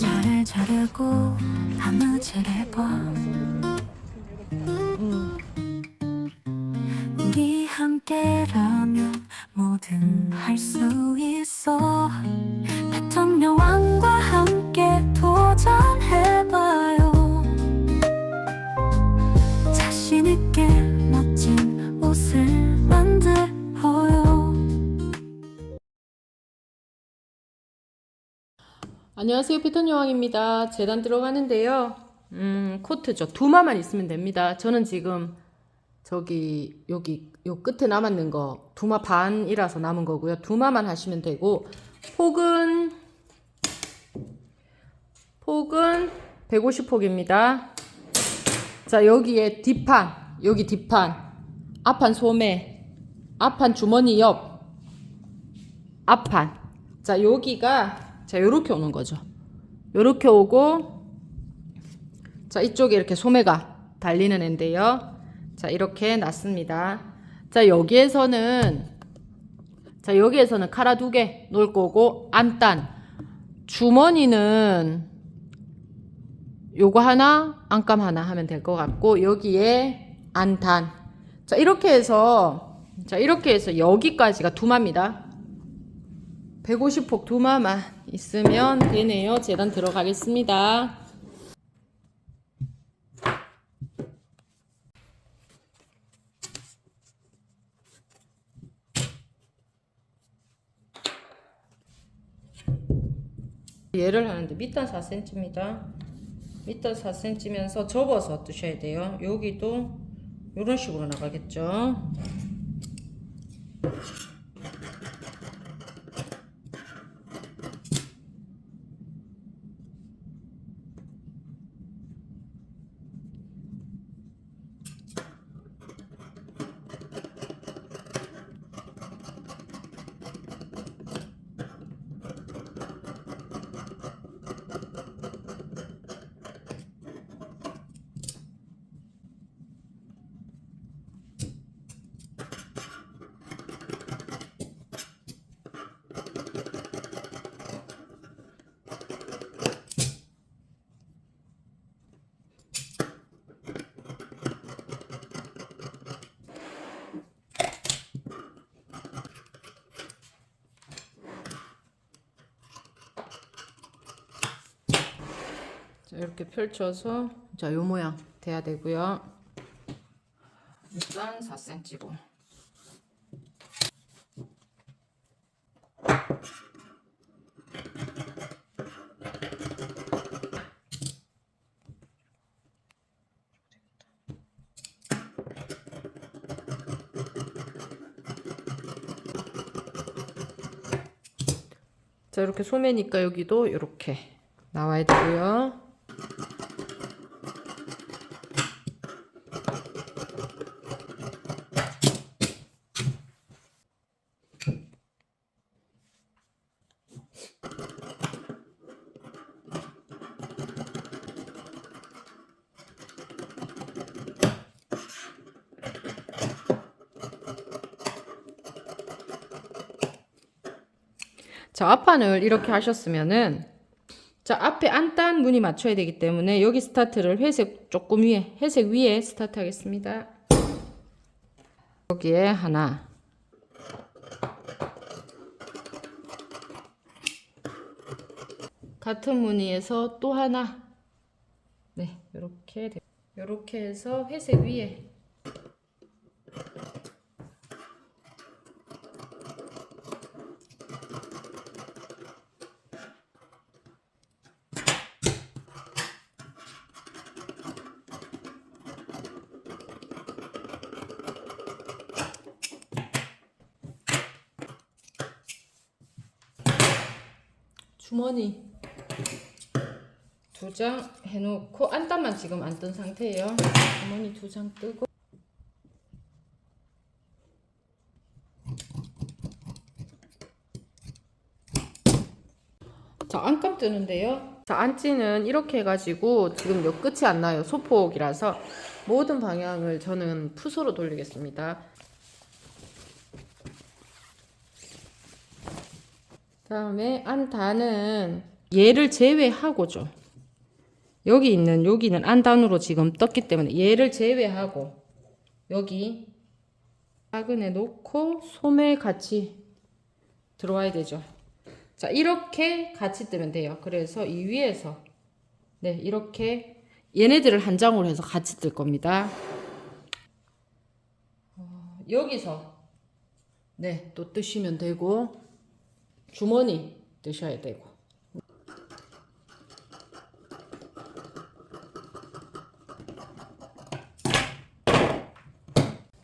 나를 자르고 담아지게 봐. 우리 함께라면 뭐든 할 수 있어 안녕하세요. 패턴 여왕입니다. 재단 들어가는데요. 음, 코트죠. 두마만 있으면 됩니다. 저는 지금 저기 여기 요 끝에 남았는 거 두마 반이라서 남은 거고요. 두마만 하시면 되고 폭은 폭은 150폭입니다. 자, 여기에 뒷판, 여기 뒷판, 앞판 소매, 앞판 주머니 옆, 앞판. 자, 여기가 자, 요렇게 오는 거죠. 요렇게 오고 자, 이쪽에 이렇게 소매가 달리는 앤데요. 자, 이렇게 놨습니다. 자, 여기에서는 자, 여기에서는 카라 두 개 놓을 거고 안단 주머니는 요거 하나, 안감 하나 하면 될 것 같고 여기에 안단. 자, 이렇게 해서 자, 이렇게 해서 여기까지가 두마입니다. 150폭 두마만 있으면 되네요. 재단 들어가겠습니다. 얘를 하는데 밑단 4cm입니다. 밑단 4cm면서 접어서 뜨셔야 돼요. 여기도 이런 식으로 나가겠죠. 자, 이렇게 펼쳐서 자, 요 모양 돼야 되고요. 일단 4cm고. 자, 이렇게 소매니까 여기도 이렇게 나와야 되고요. 자, 앞판을 이렇게 하셨으면은 자, 앞에 안단 무늬 맞춰야 되기 때문에 여기 스타트를 회색 조금 위에, 회색 위에 스타트 하겠습니다. 여기에 하나. 같은 무늬에서 또 하나. 네, 이렇게 이렇게 해서 회색 위에 주머니 두 장 해놓고 안단만 지금 안 뜬 상태예요. 주머니 두 장 뜨고 자 안감 뜨는데요. 자 안찌는 이렇게 해가지고 지금 몇 끝이 안 나요. 소폭이라서 모든 방향을 저는 푸소로 돌리겠습니다. 다음에 안단은 얘를 제외하고죠. 여기 있는 여기는 안단으로 지금 떴기 때문에 얘를 제외하고 여기 바근에 놓고 소매 같이 들어와야 되죠. 자 이렇게 같이 뜨면 돼요. 그래서 이 위에서 네 이렇게 얘네들을 한 장으로 해서 같이 뜰 겁니다. 어, 여기서 네 또 뜨시면 되고 주머니 뜨셔야 되고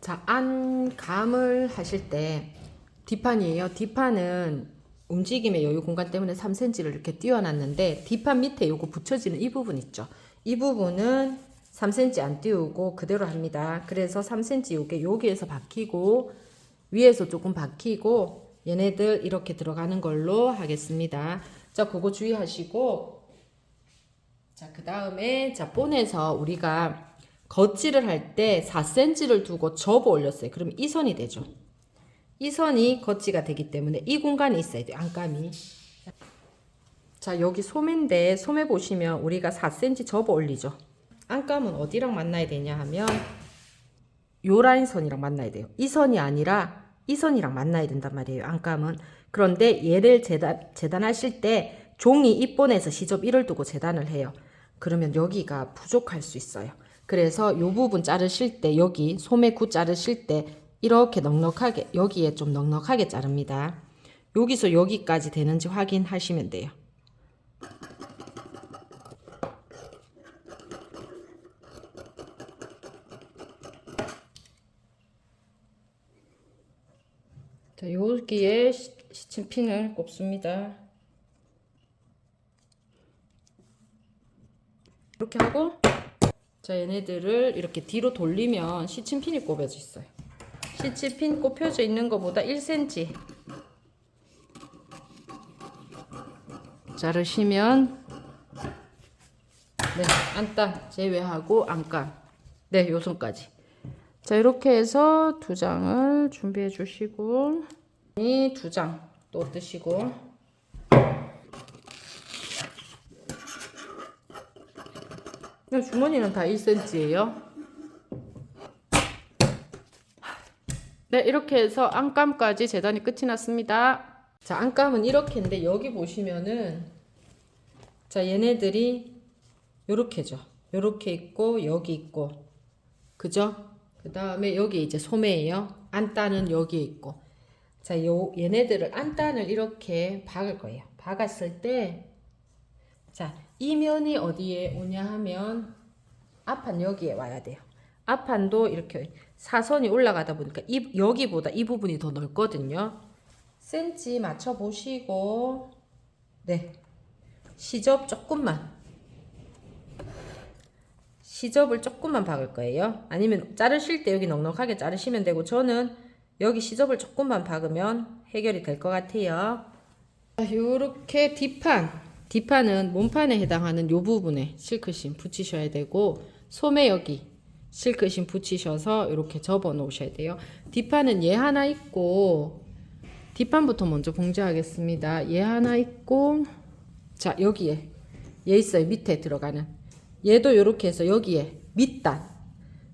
자, 안 감을 하실 때 뒷판이에요. 뒷판은 움직임의 여유 공간 때문에 3cm를 이렇게 띄워놨는데 뒷판 밑에 요거 붙여지는 이 부분 있죠. 이 부분은 3cm 안 띄우고 그대로 합니다. 그래서 3cm 요게 여기에서 박히고 위에서 조금 박히고 얘네들 이렇게 들어가는 걸로 하겠습니다. 자, 그거 주의하시고 자, 그 다음에 자, 본에서 우리가 겉질을 할 때 4cm를 두고 접어 올렸어요. 그러면 이 선이 되죠. 이 선이 겉지가 되기 때문에 이 공간에 있어야 돼요. 안감이. 자, 여기 소매인데 소매 보시면 우리가 4cm 접어 올리죠. 안감은 어디랑 만나야 되냐 하면 요 라인 선이랑 만나야 돼요. 이 선이 아니라 이 선이랑 만나야 된단 말이에요. 안감은. 그런데 얘를 재단, 재단하실 때 종이 입본에서 시접 1을 두고 재단을 해요. 그러면 여기가 부족할 수 있어요. 그래서 요 부분 자르실 때 여기 소매 구 자르실 때 이렇게 넉넉하게 여기에 좀 넉넉하게 자릅니다. 여기서 여기까지 되는지 확인하시면 돼요. 자, 여기에 시- 시침핀을 꼽습니다. 이렇게 하고 자 얘네들을 이렇게 뒤로 돌리면 시침핀이 꼽혀져 있어요. 시침핀 꼽혀져 있는 것보다 1cm 자르시면 네 안단 제외하고 안감 네 요선까지 자 이렇게 해서 두 장을 준비해 주시고 이 두 장 또 뜨시고 이 주머니는 다 1cm예요. 네, 이렇게 해서 안감까지 재단이 끝이 났습니다. 자, 안감은 이렇게인데 여기 보시면은 자, 얘네들이 요렇게죠. 요렇게 있고 여기 있고. 그죠? 그다음에 여기 이제 소매예요. 안단은 여기 있고. 자, 요 얘네들을 안단을 이렇게 박을 거예요. 박았을 때 자, 이 면이 어디에 오냐 하면 앞판 여기에 와야 돼요. 앞판도 이렇게 사선이 올라가다 보니까 이, 여기보다 이 부분이 더 넓거든요. 센치 맞춰 보시고 네. 시접 조금만 시접을 조금만 박을 거예요. 아니면 자르실 때 여기 넉넉하게 자르시면 되고 저는 여기 시접을 조금만 박으면 해결이 될 것 같아요. 이렇게 뒷판 뒷판은 몸판에 해당하는 요 부분에 실크심 붙이셔야 되고 소매 여기 실크심 붙이셔서 이렇게 접어 놓으셔야 돼요. 뒷판은 얘 하나 있고 뒷판부터 먼저 봉제하겠습니다. 얘 하나 있고 자 여기에 얘 있어요. 밑에 들어가는 얘도 이렇게 해서 여기에 밑단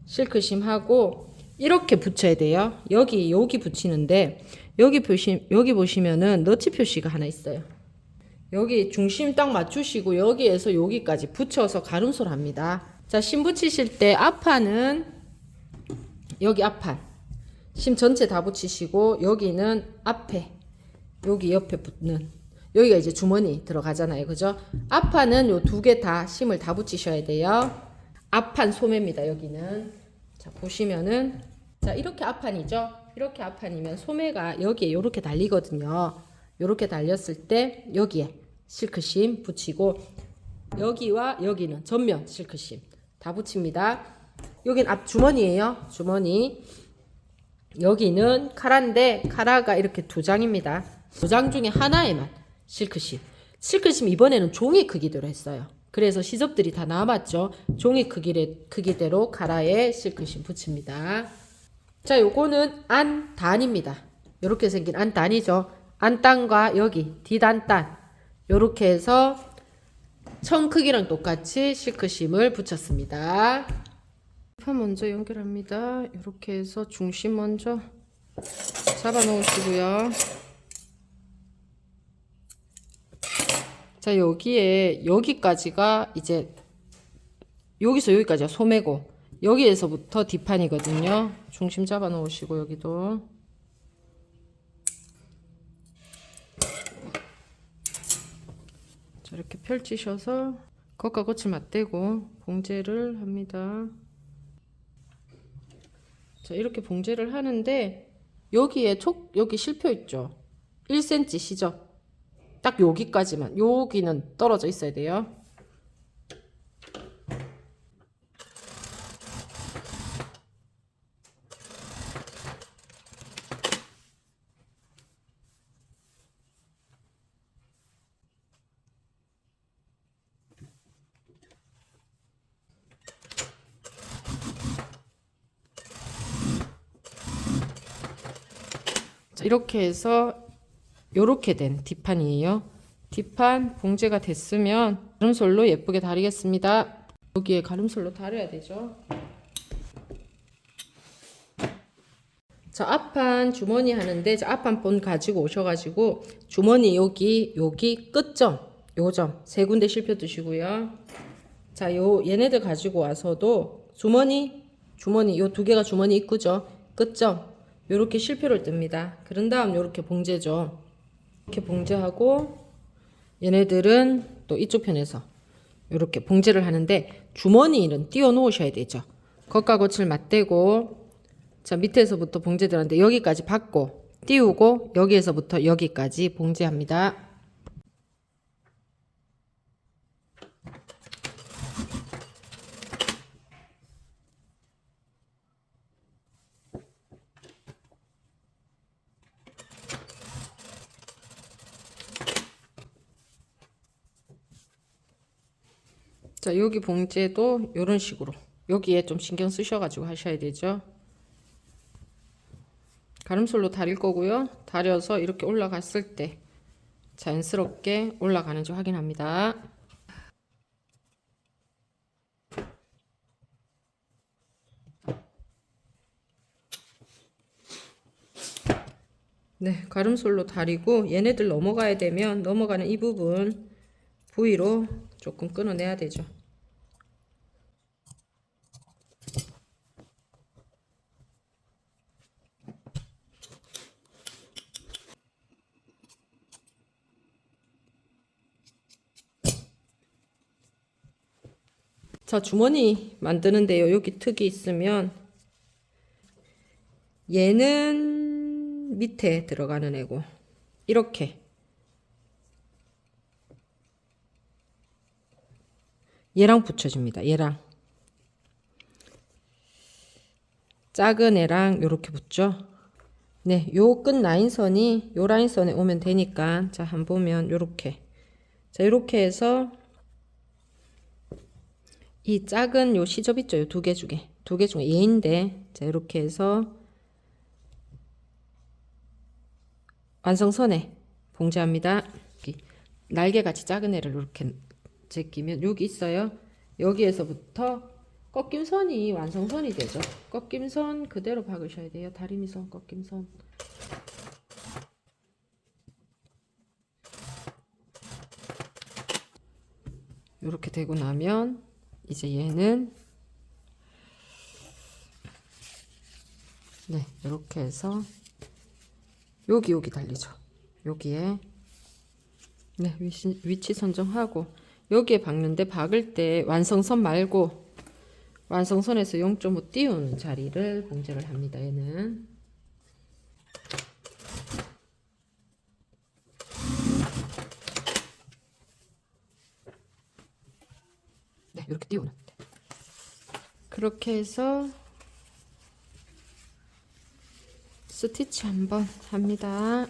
실크심 하고 이렇게 붙여야 돼요. 여기 여기 붙이는데 여기 표시 여기 보시면은 너치 표시가 하나 있어요. 여기 중심 딱 맞추시고 여기에서 여기까지 붙여서 가름소를 합니다. 자, 심 붙이실 때 앞판은 여기 앞판 심 전체 다 붙이시고 여기는 앞에 여기 옆에 붙는 여기가 이제 주머니 들어가잖아요. 그죠? 앞판은 요 두 개 다 심을 다 붙이셔야 돼요. 앞판 소매입니다. 여기는 자, 보시면은 자, 이렇게 앞판이죠. 이렇게 앞판이면 소매가 여기에 이렇게 달리거든요. 이렇게 달렸을 때 여기에 실크심 붙이고 여기와 여기는 전면 실크심 다 붙입니다. 여긴 앞 주머니예요. 주머니. 여기는 카라인데 카라가 이렇게 두 장입니다. 두 장 중에 하나에만 실크심. 실크심 이번에는 종이 크기대로 했어요. 그래서 시접들이 다 남았죠. 종이 크기래, 크기대로 카라에 실크심 붙입니다. 자, 요거는 안단입니다. 이렇게 생긴 안단이죠. 안단과 여기 뒷안단 요렇게 해서 청 크기랑 똑같이 실크심을 붙였습니다. 판 먼저 연결합니다. 이렇게 해서 중심 먼저 잡아 놓으시고요. 자, 여기에 여기까지가 이제 여기서 여기까지가 소매고 여기에서부터 뒷판이거든요. 중심 잡아 놓으시고 여기도 자, 이렇게 펼치셔서 겉과 겉을 맞대고 봉제를 합니다. 자, 이렇게 봉제를 하는데 여기에 촉 여기 실표 있죠. 1cm 시죠. 딱 여기까지만. 여기는 떨어져 있어야 돼요. 자, 이렇게 해서 요렇게 된 뒷판이에요. 뒷판 봉제가 됐으면 가름솔로 예쁘게 다리겠습니다. 여기에 가름솔로 다려야 되죠. 자, 앞판 주머니 하는데 자, 앞판 본 가지고 오셔가지고 주머니 여기 여기 끝점 요점 세 군데 실표 두시고요. 자, 요 얘네들 가지고 와서도 주머니 주머니 요 두 개가 주머니 입구죠. 끝점 요렇게 실표를 뜹니다. 그런 다음 요렇게 봉제죠. 이렇게 봉제하고 얘네들은 또 이쪽 편에서 요렇게 봉제를 하는데 주머니는 띄워 놓으셔야 되죠. 겉과 겉을 맞대고 자 밑에서부터 봉제들하는데 여기까지 받고 띄우고 여기에서부터 여기까지 봉제합니다. 자 여기 봉제도 이런 식으로 여기에 좀 신경 쓰셔가지고 하셔야 되죠. 가름솔로 다릴 거고요. 다려서 이렇게 올라갔을 때 자연스럽게 올라가는지 확인합니다. 네, 가름솔로 다리고 얘네들 넘어가야 되면 넘어가는 이 부분 부위로 조금 끊어내야 되죠. 자, 주머니 만드는데요. 여기 특이 있으면 얘는 밑에 들어가는 애고 이렇게 얘랑 붙여줍니다. 얘랑 작은 애랑 요렇게 붙죠. 네, 요 끝 라인선이 요 라인선에 오면 되니까 자, 한 보면 요렇게 자, 요렇게 해서 이 작은 요 시접 있죠? 요 두 개 중에 두 개 중에 얘인데 자, 이렇게 해서 완성선에 봉제합니다. 날개같이 작은 애를 이렇게 제끼면 여기 있어요. 여기에서부터 꺾임선이 완성선이 되죠. 꺾임선 그대로 박으셔야 돼요. 다리미선, 꺾임선. 이렇게 되고 나면 이제 얘는 네 이렇게 해서 여기 여기 달리죠. 여기에 네 위치, 위치 선정하고 여기에 박는데 박을 때 완성선 말고 완성선에서 0.5 띄우는 자리를 봉제를 합니다. 얘는 이렇게 띄우는 그렇게 해서 스티치 한번 합니다.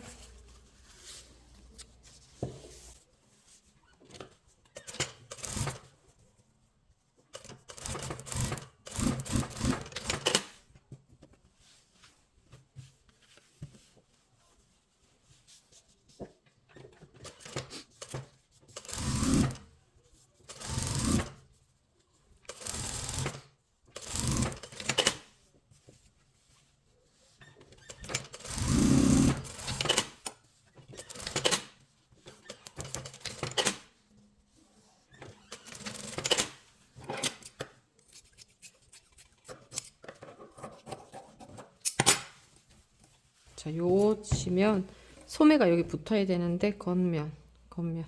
자, 요 치면 소매가 여기 붙어야 되는데 겉면, 겉면.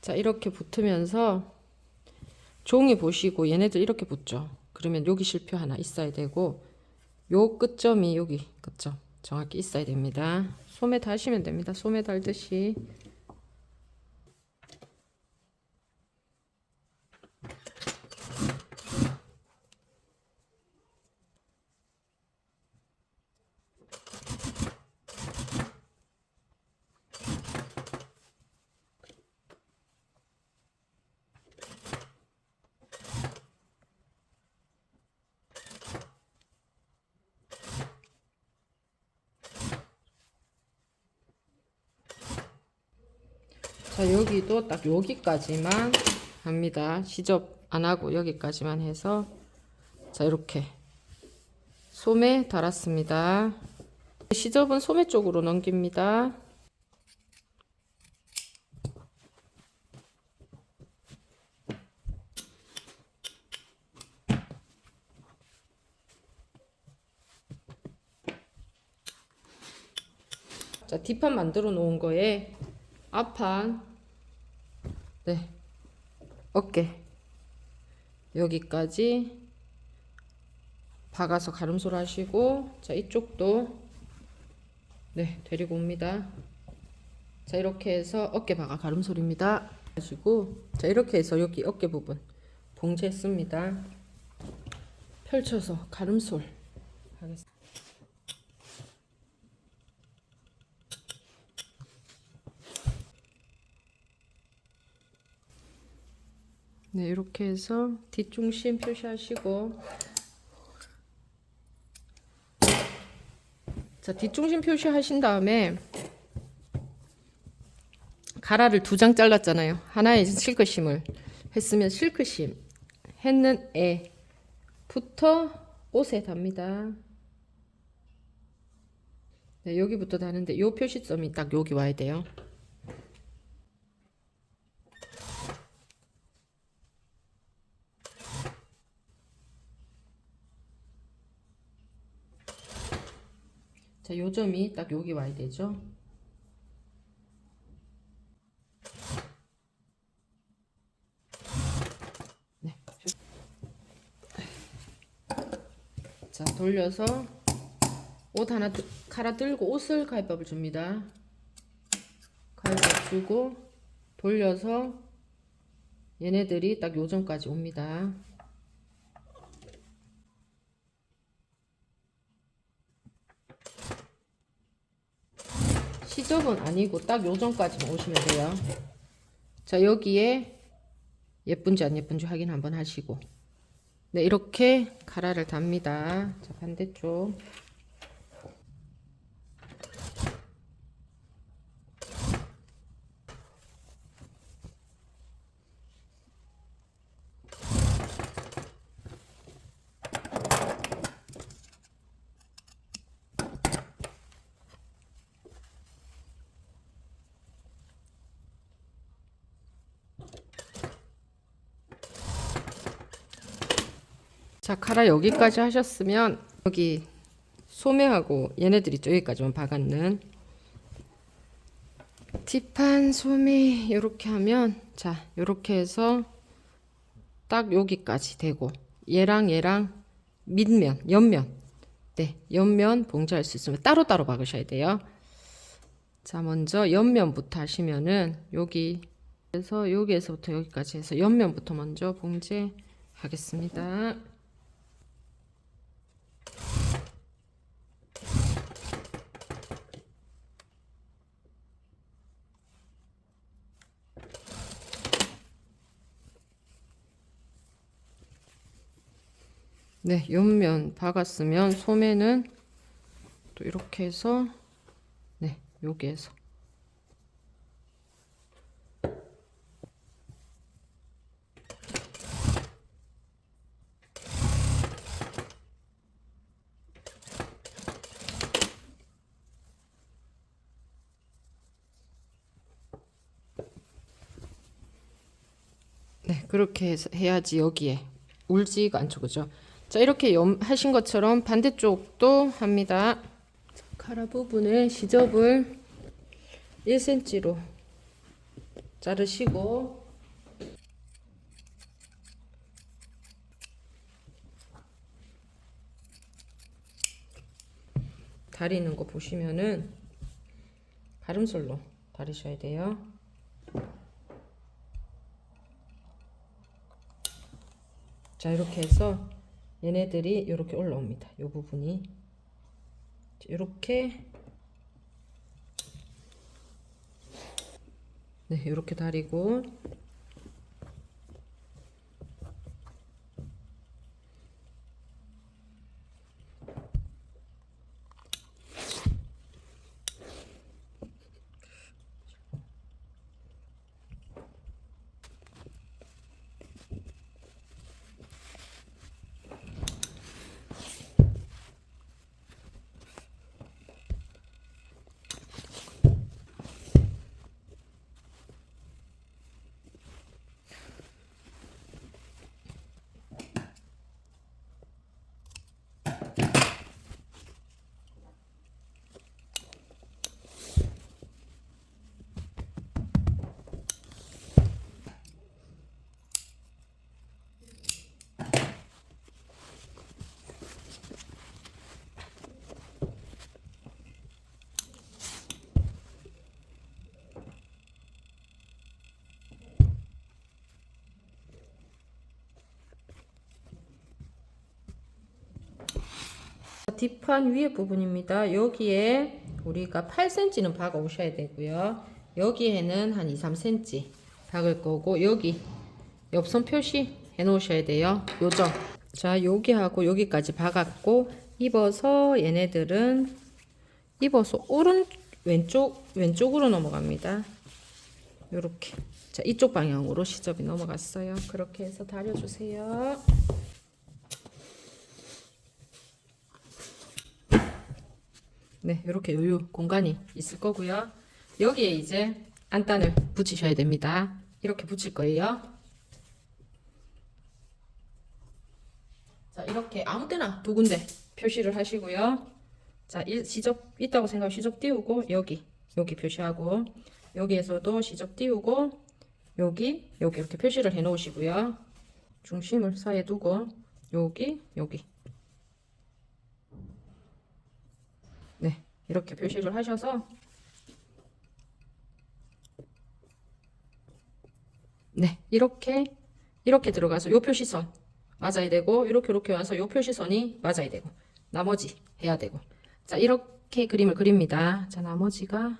자, 이렇게 붙으면서 종이 보시고 얘네들 이렇게 붙죠. 그러면 여기 실표 하나 있어야 되고 요 끝점이 여기 끝점 정확히 있어야 됩니다. 소매 다시면 됩니다. 소매 달듯이. 자, 여기도 딱 여기까지만 합니다. 시접 안 하고 여기까지만 해서 자, 이렇게 소매 달았습니다. 시접은 소매 쪽으로 넘깁니다. 자, 뒷판 만들어 놓은 거에 앞판 네. 어깨. 여기까지. 박아서 가름소를 하시고 자 이쪽도. 네 데리고 옵니다. 자 이렇게 해서 어깨 박아 가름소리입니다. 가지고 자 이렇게 해서 여기 어깨 부분 봉제했습니다. 펼쳐서 가름솔 하겠습니다 네, 이렇게 해서 뒷중심 표시하시고 자, 뒷중심 표시하신 다음에 가라를 두 장 잘랐잖아요. 하나에 실크심을 했으면 실크심 했는 애부터 옷에 답니다. 네, 여기부터 다는데 요 표시점이 딱 여기 와야 돼요. 요 점이 딱 여기 와야 되죠. 네. 자, 돌려서 옷 하나 드- 갈아 들고 옷을 가위밥을 줍니다. 가위밥 주고 돌려서 얘네들이 딱 요점까지 옵니다. 시접은 아니고 딱 요점까지만 오시면 돼요. 자, 여기에 예쁜지 안 예쁜지 확인 한번 하시고. 네, 이렇게 가라를 답니다. 자, 반대쪽. 자, 카라 여기까지 하셨으면 여기 소매하고 얘네들 있죠. 여기까지만 박았는 뒷판 소매 이렇게 하면 자, 이렇게 해서 딱 여기까지 되고 얘랑 얘랑 밑면, 옆면 네, 옆면 봉제할 수 있으면 따로따로 박으셔야 돼요. 자, 먼저 옆면부터 하시면은 여기 그래서 여기에서부터 여기까지 해서 옆면부터 먼저 봉제하겠습니다. 네, 옆면 박았으면 소매는 또 이렇게 해서 네, 여기에서 네, 그렇게 해야지 여기에 울지가 않죠, 그죠? 자, 이렇게 염, 하신 것처럼 반대쪽도 합니다. 카라 부분에 시접을 1cm로 자르시고 다리는 거 보시면은 가름솔로 다리셔야 돼요. 자 이렇게 해서 얘네들이 이렇게 올라옵니다. 이 부분이. 이렇게. 네 이렇게 다리고 뒷판 위에 부분입니다. 여기에 우리가 8cm는 박아 오셔야 되고요. 여기에는 한 2, 3cm 박을 거고 여기 옆선 표시 해 놓으셔야 돼요. 요점. 자, 여기하고 여기까지 박았고 입어서 얘네들은 입어서 오른 왼쪽 왼쪽으로 넘어갑니다. 요렇게. 자, 이쪽 방향으로 시접이 넘어갔어요. 그렇게 해서 다려 주세요. 네, 이렇게 여유 공간이 있을 거고요. 여기에 이제 안단을 붙이셔야 됩니다. 이렇게 붙일 거예요. 자, 이렇게 아무 때나 두 군데 표시를 하시고요. 자, 일, 시접 있다고 생각하면 시접 띄우고 여기 여기 표시하고 여기에서도 시접 띄우고 여기 여기 이렇게 표시를 해 놓으시고요. 중심을 사이에 두고 여기 여기 네, 이렇게 표시를 하셔서 네, 이렇게 이렇게 들어가서 요 표시선 맞아야 되고 이렇게 이렇게 와서 요 표시선이 맞아야 되고 나머지 해야 되고 자, 이렇게 그림을 그립니다. 자, 나머지가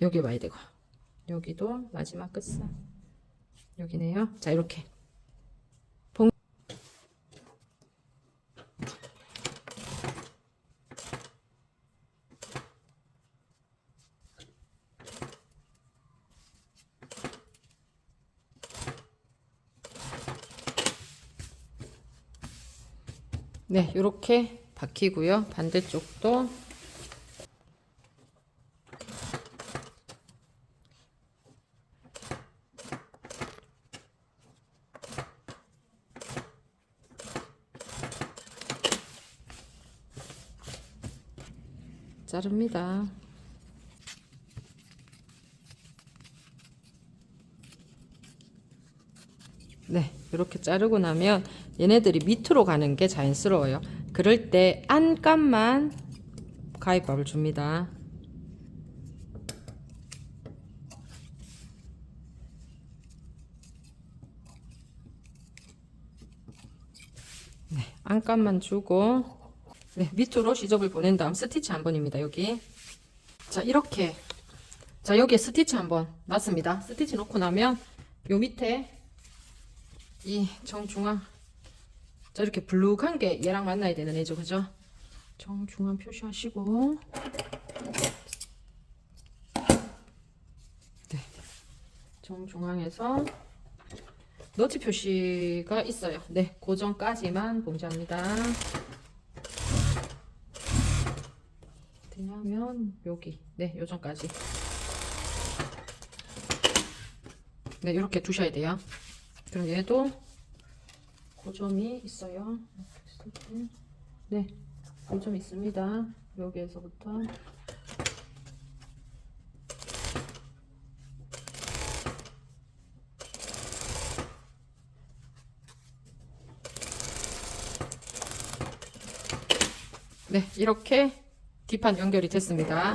여기 와야 되고 여기도 마지막 끝선 여기네요. 자, 이렇게 네, 이렇게 박히고요. 반대쪽도 자릅니다. 네, 이렇게 자르고 나면 얘네들이 밑으로 가는 게 자연스러워요. 그럴 때 안감만 가위밥을 줍니다. 네, 안감만 주고 네, 밑으로 시접을 보낸 다음 스티치 한 번입니다. 여기 자 이렇게 자 여기에 스티치 한번 놨습니다. 스티치 놓고 나면 요 밑에 이 정중앙 자 이렇게 블룩한 게 얘랑 만나야 되는 애죠 그죠? 정중앙 표시하시고. 네. 정중앙에서 너치 표시가 있어요. 네 고정까지만 봉지합니다. 되냐면 여기 네 요정까지. 네 이렇게 두셔야 돼요 그럼 얘도 고점이 있어요. 네, 좀 있습니다. 여기에서부터. 네, 이렇게 뒷판 연결이 됐습니다.